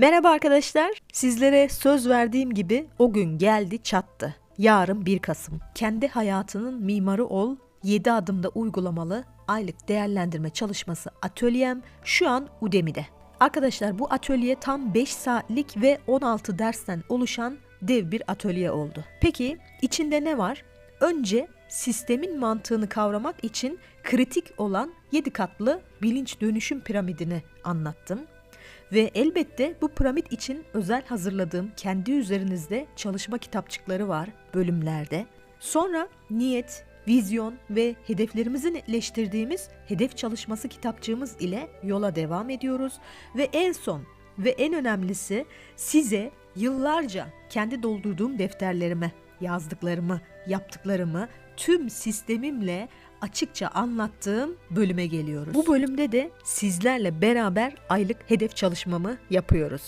Merhaba arkadaşlar. Sizlere söz verdiğim gibi o gün geldi çattı. Yarın 1 Kasım. Kendi hayatının mimarı ol. 7 adımda uygulamalı aylık değerlendirme çalışması atölyem şu an Udemy'de. Arkadaşlar bu atölye tam 5 saatlik ve 16 dersten oluşan dev bir atölye oldu. Peki içinde ne var? Önce sistemin mantığını kavramak için kritik olan 7 katlı bilinç dönüşüm piramidini anlattım. Ve elbette bu piramit için özel hazırladığım kendi üzerinizde çalışma kitapçıkları var bölümlerde. Sonra niyet, vizyon ve hedeflerimizi netleştirdiğimiz hedef çalışması kitapçığımız ile yola devam ediyoruz. Ve en son ve en önemlisi size yıllarca kendi doldurduğum defterlerime yazdıklarımı, yaptıklarımı tüm sistemimle açıkça anlattığım bölüme geliyoruz. Bu bölümde de sizlerle beraber aylık hedef çalışmamı yapıyoruz.